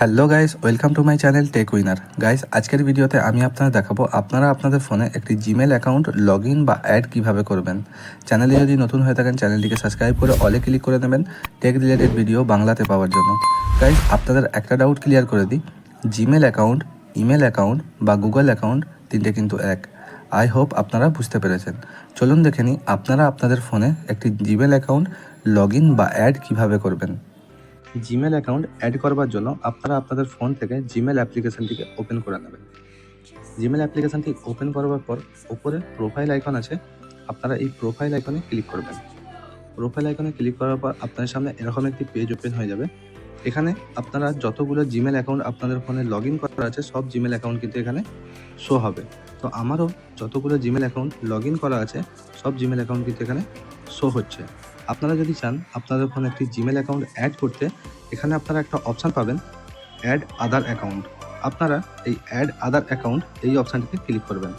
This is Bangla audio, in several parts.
Hello guys welcome to my channel tech winner guys আজকের ভিডিওতে আমি আপনাদের দেখাবো আপনারা আপনাদের ফোনে একটি জিমেল অ্যাকাউন্ট লগ ইন বা অ্যাড কীভাবে করবেন। চ্যানেলে যদি নতুন হয়ে থাকেন চ্যানেলটিকে সাবস্ক্রাইব করে অলে ক্লিক করে নেবেন টেক রিলেটেড ভিডিও বাংলাতে পাওয়ার জন্য। গাইস আপনাদের একটা ডাউট ক্লিয়ার করে দিই। জিমেল অ্যাকাউন্ট ইমেল অ্যাকাউন্ট বা গুগল অ্যাকাউন্ট তিনটে কিন্তু এক। আই হোপ আপনারা বুঝতে পেরেছেন। চলুন দেখে নিই, আপনারা আপনাদের ফোনে একটি জিমেল অ্যাকাউন্ট লগ ইন বা অ্যাড কীভাবে করবেন। জিমেল অ্যাকাউন্ট অ্যাড করবার জন্য আপনারা আপনাদের ফোন থেকে জিমেল অ্যাপ্লিকেশনটিকে ওপেন করে নেবেন। জিমেল অ্যাপ্লিকেশনটি ওপেন করবার পর উপরে প্রোফাইল আইকন আছে, আপনারা এই প্রোফাইল আইকনে ক্লিক করবেন। প্রোফাইল আইকনে ক্লিক করার পর আপনাদের সামনে এরকম একটি পেজ ওপেন হয়ে যাবে। এখানে আপনারা যতগুলো জিমেল অ্যাকাউন্ট আপনাদের ফোনে লগ ইন করা আছে, সব জিমেল অ্যাকাউন্ট কিন্তু এখানে শো হবে। তো আমারও যতগুলো জিমেল অ্যাকাউন্ট লগ ইন করা আছে, সব জিমেল অ্যাকাউন্ট কিন্তু এখানে শো হচ্ছে। আপনারা যদি চান আপনাদের ফোনে একটি জিমেল অ্যাকাউন্ট অ্যাড করতে, এখানে আপনারা একটা অপশান পাবেন অ্যাড আদার অ্যাকাউন্ট আপনারা এই অ্যাড আদার অ্যাকাউন্ট এই অপশানটিতে ক্লিক করবেন।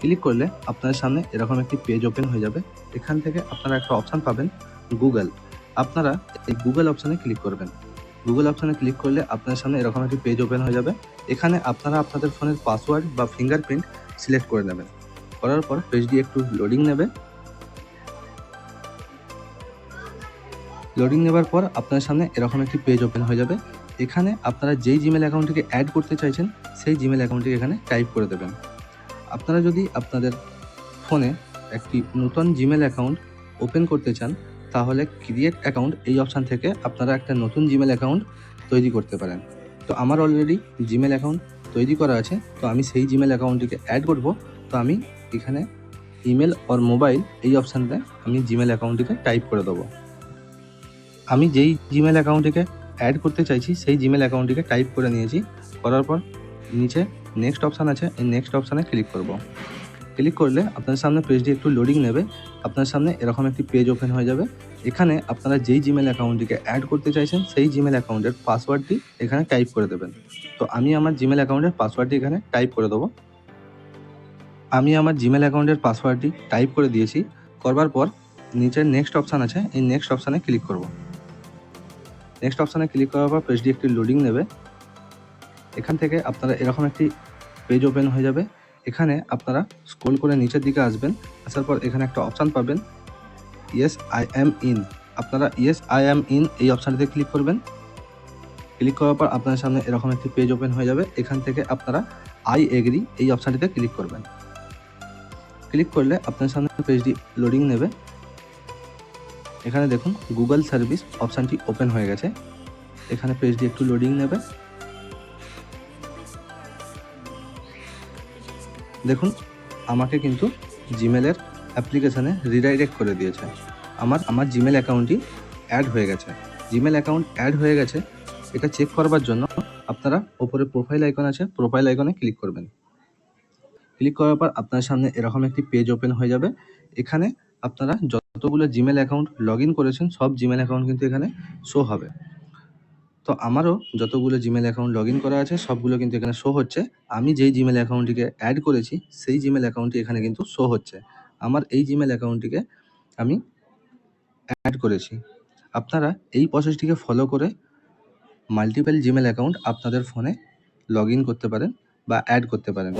ক্লিক করলে আপনাদের সামনে এরকম একটি পেজ ওপেন হয়ে যাবে। এখান থেকে আপনারা একটা অপশান পাবেন গুগল আপনারা এই গুগল অপশানে ক্লিক করবেন। গুগল অপশানে ক্লিক করলে আপনাদের সামনে এরকম একটি পেজ ওপেন হয়ে যাবে। এখানে আপনারা আপনাদের ফোনের পাসওয়ার্ড বা ফিঙ্গারপ্রিন্ট সিলেক্ট করে নেবেন। করার পর পেজটি একটু লোডিং নেবে। লোডিং নেবার পর আপনার সামনে এরকম একটি পেজ ওপেন হয়ে যাবে। এখানে আপনারা যেই জিমেল অ্যাকাউন্টটিকে অ্যাড করতে চাইছেন, সেই জিমেল অ্যাকাউন্টটি এখানে টাইপ করে দেবেন। আপনারা যদি আপনাদের ফোনে একটি নতুন জিমেল অ্যাকাউন্ট ওপেন করতে চান, তাহলে ক্রিয়েট অ্যাকাউন্ট এই অপশান থেকে আপনারা একটা নতুন জিমেল অ্যাকাউন্ট তৈরি করতে পারেন। তো আমার অলরেডি জিমেল অ্যাকাউন্ট তৈরি করা আছে, তো আমি সেই জিমেল অ্যাকাউন্টটিকে অ্যাড করব। তো আমি এখানে ইমেল অর মোবাইল এই অপশানটা আমি জিমেল অ্যাকাউন্টটিকে টাইপ করে দেবো। আমি যেই জিমেল অ্যাকাউন্টটিকে অ্যাড করতে চাইছি, সেই জিমেল অ্যাকাউন্টটিকে টাইপ করে নিয়েছি। করার পর নিচে নেক্সট অপশান আছে, এই নেক্সট অপশানে ক্লিক করব। ক্লিক করলে আপনার সামনে পেজটি একটু লোডিং নেবে, আপনার সামনে এরকম একটি পেজ ওপেন হয়ে যাবে। এখানে আপনারা যেই জিমেল অ্যাকাউন্টটিকে অ্যাড করতে চাইছেন, সেই জিমেল অ্যাকাউন্টের পাসওয়ার্ডটি এখানে টাইপ করে দেবেন। তো আমি আমার জিমেল অ্যাকাউন্টের পাসওয়ার্ডটি এখানে টাইপ করে দেবো। আমি আমার জিমেল অ্যাকাউন্টের পাসওয়ার্ডটি টাইপ করে দিয়েছি। করবার পর নিচের নেক্সট অপশান আছে, এই নেক্সট অপশানে ক্লিক করব। নেক্সট অপশানে ক্লিক করার পর পেজটি একটি লোডিং নেবে। এখান থেকে আপনারা এরকম একটি পেজ ওপেন হয়ে যাবে। এখানে আপনারা স্ক্রল করে নিচের দিকে আসবেন। আসার পর এখানে একটা অপশান পাবেন। ইয়েস আই অ্যাম ইন আপনারা ইয়েস আই অ্যাম ইন এই অপশানটিতে ক্লিক করবেন। ক্লিক করার পর আপনার সামনে এরকম একটি পেজ ওপেন হয়ে যাবে। এখান থেকে আপনারা আই এগ্রি এই অপশানটিতে ক্লিক করবেন। ক্লিক করলে আপনার সামনে পেজটি লোডিং নেবে। এখানে দেখুন গুগল সার্ভিস অপশানটি ওপেন হয়ে গেছে। এখানে পেজটি একটু লোডিং নেবে। দেখুন, আমাকে কিন্তু জিমেলের অ্যাপ্লিকেশানে রিডাইরেক্ট করে দিয়েছে। আমার আমার জিমেল অ্যাকাউন্টটি অ্যাড হয়ে গেছে। জিমেল অ্যাকাউন্ট অ্যাড হয়ে গেছে, এটা চেক করবার জন্য আপনারা ওপরে প্রোফাইল আইকন আছে প্রোফাইল আইকনে ক্লিক করবেন। ক্লিক করার পর আপনার সামনে এরকম একটি পেজ ওপেন হয়ে যাবে। এখানে আপনারা যতগুলো জিমেল অ্যাকাউন্ট লগ ইন করেছেন, সব জিমেল অ্যাকাউন্ট কিন্তু এখানে শো হবে। তো আমারও যতগুলো জিমেল অ্যাকাউন্ট লগ ইন করা আছে, সবগুলো কিন্তু এখানে শো হচ্ছে। আমি যেই জিমেল অ্যাকাউন্টটিকে অ্যাড করেছি, সেই জিমেল অ্যাকাউন্টটি এখানে কিন্তু শো হচ্ছে। আমার এই জিমেল অ্যাকাউন্টটিকে আমি অ্যাড করেছি। আপনারা এই প্রসেসটিকে ফলো করে মাল্টিপল জিমেল অ্যাকাউন্ট আপনাদের ফোনে লগ ইন করতে পারেন বা অ্যাড করতে পারেন।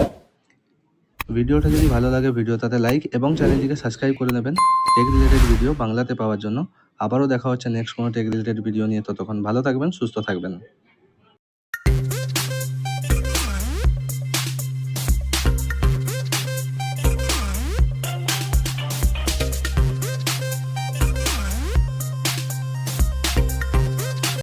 ভিডিওটা যদি ভালো লাগে, ভিডিওটাতে লাইক এবং চ্যানেলটিকে সাবস্ক্রাইব করে নেবেন। টেক রিলেটেড ভিডিও বাংলাতে পাওয়ার জন্য। আবারও দেখা হচ্ছে নেক্সট কোনো টেক রিলেটেড ভিডিও নিয়ে। ততক্ষণ ভালো থাকবেন, সুস্থ থাকবেন।